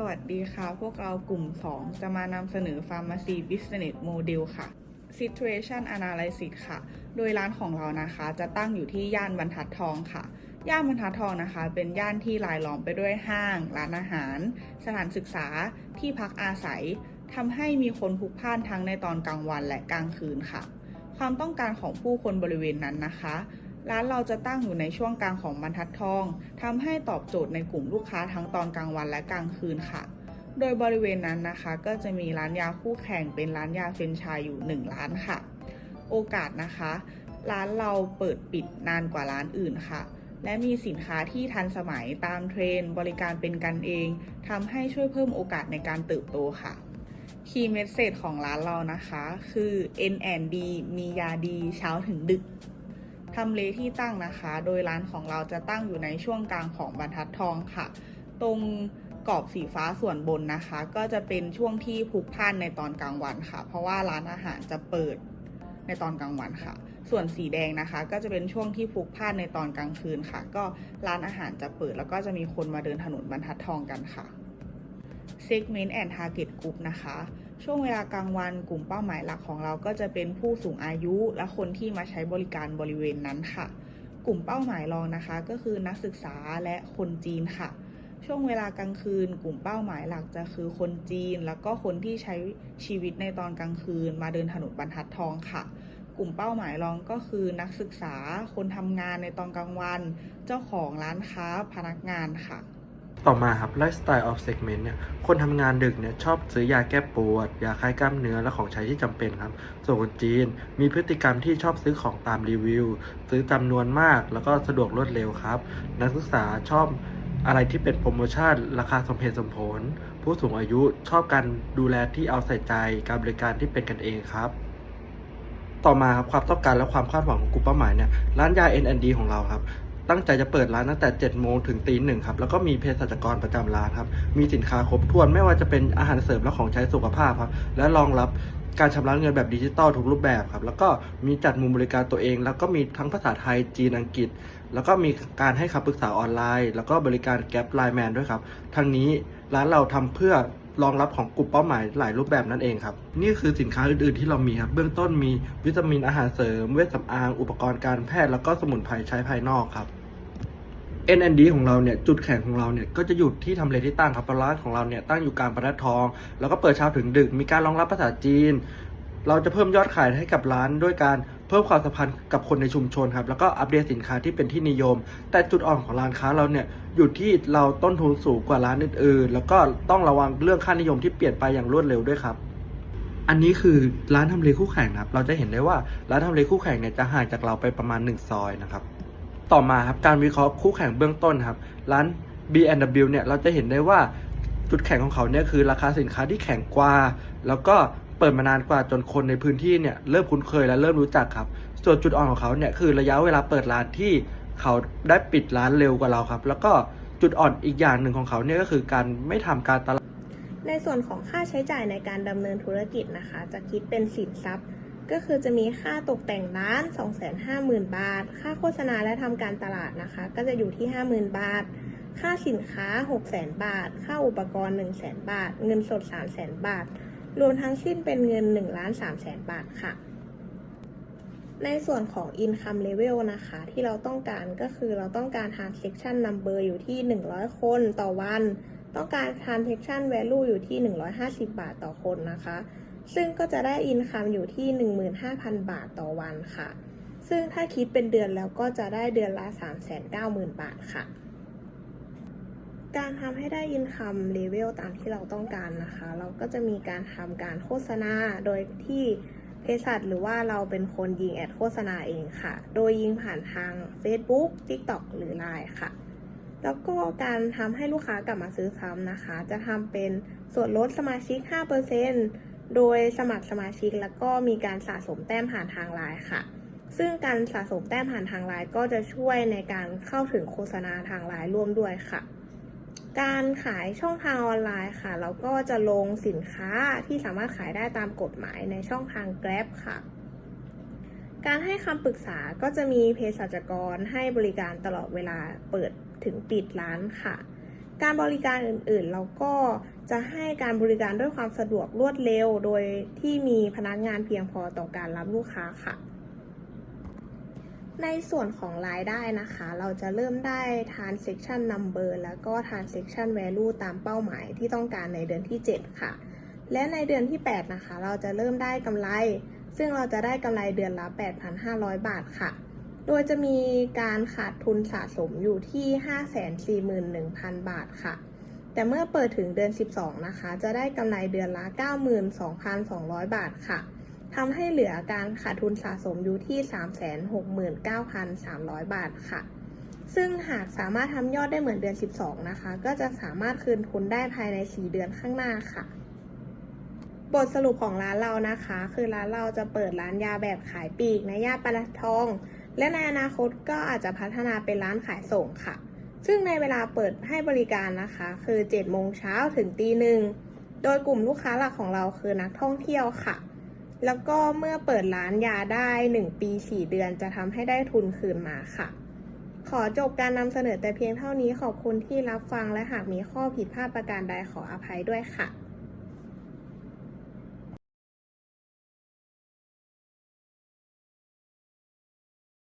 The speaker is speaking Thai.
สวัสดีค่ะ พวกเรากลุ่ม 2 จะมานำเสนอ Pharmacy Business Model ค่ะ Situation Analysis ค่ะ โดยร้านของเรานะคะจะตั้งอยู่ที่ย่านบรรทัดทองค่ะ ย่านบรรทัดทองนะคะ เป็นย่านที่รายล้อมไปด้วยห้าง ร้านอาหาร สถานศึกษา ที่พักอาศัยทำให้มีคนพลุกพล่านทั้งในตอนกลางวันและกลางคืนค่ะ ความต้องการของผู้คนบริเวณนั้นนะคะ ร้านเราจะตั้งอยู่ในช่วงกลางของบรรทัดทองทำให้ตอบโจทย์ในกลุ่มลูกค้าทั้งตอนกลางวันและกลางคืนค่ะ โดยบริเวณนั้นนะคะ ก็จะมีร้านยาคู่แข่งเป็นร้านยาเฟรนชส์อยู่ 1 ร้านค่ะ โอกาสนะคะ ร้านเราเปิดปิดนานกว่าร้านอื่นค่ะ และมีสินค้าที่ทันสมัยตามเทรนด์บริการเป็นกันเองทำให้ช่วยเพิ่มโอกาสในการเติบโตค่ะคีย์เมสเซจของร้านเรานะคะ คือ N&D มียาดีเช้าถึงดึก ทำเลที่ตั้งนะคะ โดยร้านของเราจะตั้งอยู่ในช่วงกลางของบรรทัดทองค่ะ ตรงกรอบสีฟ้าส่วนบนนะคะ ก็จะเป็นช่วงที่พุกพ่านในตอนกลางวันค่ะ เพราะว่าร้านอาหารจะเปิดในตอนกลางวันค่ะ ส่วนสีแดงนะคะ ก็จะเป็นช่วงที่พุกพ่านในตอนกลางคืนค่ะ ก็ร้านอาหารจะเปิดแล้วก็จะมีคนมาเดินถนนบรรทัดทองกันค่ะ Segment and Target Group นะคะ ช่วงเวลากลางวันกลุ่มเป้าหมายหลักของเราก็จะเป็นผู้สูงอายุและคนที่มาใช้บริการบริเวณนั้นค่ะ กลุ่มเป้าหมายรองนะคะ ก็คือนักศึกษาและคนจีนค่ะ ช่วงเวลากลางคืน กลุ่มเป้าหมายหลักจะคือคนจีน แล้วก็คนที่ใช้ชีวิตในตอนกลางคืน มาเดินถนนบรรทัดทองค่ะ กลุ่มเป้าหมายรองก็คือนักศึกษา คนทำงานในตอนกลางวัน เจ้าของร้านค้าพนักงานค่ะ ต่อมาครับ Lifestyle of Segment เนี่ยคนทำงานดึกเนี่ยชอบซื้อยาแก้ปวด ยาคลายกล้ามเนื้อและของใช้ที่จำเป็นครับ ส่วนคนจีนมีพฤติกรรมที่ชอบซื้อของตามรีวิว ซื้อจำนวนมากแล้วก็สะดวกรวดเร็วครับ นักศึกษาชอบอะไรที่เป็นโปรโมชั่น ราคาสมเหตุสมผล ผู้สูงอายุชอบการดูแลที่เอาใส่ใจการบริการที่เป็นกันเองครับต่อมาครับความต้องการและความคาดหวังของกลุ่มเป้าหมายเนี่ยร้านยา N&D ของเราครับ ตั้งใจจะเปิดร้านตั้งแต่7โมงถึงตีหนึ่งครับ แล้วก็มีเภสัชกรประจำร้านครับ มีสินค้าครบถ้วนไม่ว่าจะเป็นอาหารเสริมและของใช้สุขภาพครับ และรองรับการชำระเงินแบบดิจิตอลทุกรูปแบบครับ แล้วก็มีจัดมุมบริการตัวเอง แล้วก็มีทั้งภาษาไทย จีน อังกฤษ แล้วก็มีการให้คำปรึกษาออนไลน์ แล้วก็บริการแก๊ปไลน์แมนด้วยครับ ทั้งนี้ร้านเราทำเพื่อรองรับของกลุ่มเป้าหมายหลายรูปแบบนั่นเองครับ นี่คือสินค้าอื่นๆที่เรามีครับ เบื้องต้นมีวิตามินอาหารเสริม เวชสำอาง อุปกรณ์การแพทย์ แล้วก็สมุนไพรใช้ภายนอกครับ NND ของเราเนี่ยจุดแข็งของเราเนี่ยก็จะอยู่ที่ทำเลที่ตั้งครับราะร้านของเราเนี่ยตั้งอยู่กลางบรรทัดทอง แล้วก็เปิดเช้าถึงดึกมีการรองรับภาษาจีน เราจะเพิ่มยอดขายให้กับร้านด้วยการเพิ่มความสัมพันธ์กับคนในชุมชนครับแล้วก็อัปเดตสินค้าที่เป็นที่นิยม แต่จุดอ่อนของร้านค้าเราเนี่ยอยู่ที่เราต้นทุนสูงกว่าร้านอื่นๆ แล้วก็ต้องระวังเรื่องค่านิยมที่เปลี่ยนไปอย่างรวดเร็วด้วยครับอันนี้คือร้านทำเลคู่แข่งนะครับ เราจะเห็นได้ว่าร้านทำเลคู่แข่งเนี่ยจะห่างจากเราไปประมาณ 1 ซอยนะครับ ต่อมาครับการวิเคราะห์คู่แข่งเบื้องต้นครับร้าน B&W เนี่ยเราจะเห็นได้ว่าจุดแข็งของเขาเนี่ยคือราคาสินค้าที่แข็งกว่า แล้วก็เปิดมานานกว่าจนคนในพื้นที่เนี่ยเริ่มคุ้นเคยและเริ่มรู้จักครับ ส่วนจุดอ่อนของเขาเนี่ยคือระยะเวลาเปิดร้านที่เขาได้ปิดร้านเร็วกว่าเราครับ แล้วก็จุดอ่อนอีกอย่างหนึ่งของเขาเนี่ยก็คือการไม่ทำการตลาดในส่วนของค่าใช้จ่ายในการดำเนินธุรกิจนะคะ จะคิดเป็นสินทรัพย์ ก็คือจะมีค่าตกแต่งร้าน 250,000 บาท ค่าโฆษณาและทำการตลาดนะคะ ก็จะอยู่ที่ 50,000 บาท ค่าสินค้า 600,000 บาท ค่าอุปกรณ์ 100,000 บาท เงินสด 300,000 บาท รวมทั้งสิ้นเป็นเงิน1ล้าน3แสนบาทค่ะ ในส่วนของ income level นะคะ ที่เราต้องการก็คือเราต้องการ transaction number อยู่ที่ 100 คนต่อวัน ต้องการ transaction value อยู่ที่ 150 บาทต่อคนนะคะ ซึ่งก็จะได้ income อยู่ที่ 15,000 บาทต่อวันค่ะ ซึ่งถ้าคิดเป็นเดือนแล้วก็จะได้เดือนละ 390,000 บาทค่ะ การทำให้ได้ income level ตามที่เราต้องการนะคะ เราก็จะมีการทำการโฆษณาโดยที่เภสัชหรือว่าเราเป็นคนยิงแอดโฆษณาเองค่ะ โดยยิงผ่านทาง Facebook TikTok หรือ Line ค่ะ แล้วก็การทำให้ลูกค้ากลับมาซื้อซ้ำนะคะ จะทำเป็นส่วนลดสมาชิก 5% โดยสมัครสมาชิกแล้วก็มีการสะสมแต้มผ่านทางไลน์ค่ะ ซึ่งการสะสมแต้มผ่านทางไลน์ก็จะช่วยในการเข้าถึงโฆษณาทางไลน์ร่วมด้วยค่ะ การขายช่องทางออนไลน์ค่ะ เราก็จะลงสินค้าที่สามารถขายได้ตามกฎหมายในช่องทาง Grab ค่ะ การให้คำปรึกษาก็จะมีเภสัชกรให้บริการตลอดเวลาเปิดถึงปิดร้านค่ะ การบริการอื่นๆ เราก็จะให้การบริการด้วยความสะดวกรวดเร็ว โดยที่มีพนักงานเพียงพอต่อการรับลูกค้าค่ะ ในส่วนของรายได้นะคะ เราจะเริ่มได้ transaction number แล้วก็ transaction value ตามเป้าหมายที่ต้องการในเดือนที่ 7 ค่ะ และในเดือนที่ 8 นะคะ เราจะเริ่มได้กำไร ซึ่งเราจะได้กำไรเดือนละ 8,500 บาทค่ะ โดยจะมีการขาดทุนสะสมอยู่ที่ 541,000 บาทค่ะ แต่เมื่อเปิดถึงเดือน 12 นะคะ จะได้กำไรเดือนละ 92,200 บาทค่ะทำให้เหลือการขาดทุนสะสมอยู่ที่ 369,300 บาทค่ะ ซึ่งหากสามารถทำยอดได้เหมือนเดือน 12 นะคะ ก็จะสามารถคืนทุนได้ภายใน 4 เดือนข้างหน้าค่ะ บทสรุปของร้านเรานะคะ คือร้านเราจะเปิดร้านยาแบบขายปลีกในย่านปลาทอง และในอนาคตก็อาจจะพัฒนาเป็นร้านขายส่งค่ะ ซึ่งในเวลาเปิดให้บริการนะคะ คือ 7 โมงเช้าถึงตีหนึ่ง โดยกลุ่มลูกค้าหลักของเราคือนักท่องเที่ยวค่ะ แล้วก็เมื่อเปิดร้านยาได้ 1 ปี 4 เดือนจะทำให้ได้ทุนคืนมาค่ะ ขอจบการนำเสนอแต่เพียงเท่านี้ขอบคุณที่รับฟังและหากมีข้อผิดพลาดประการใดขออภัยด้วยค่ะ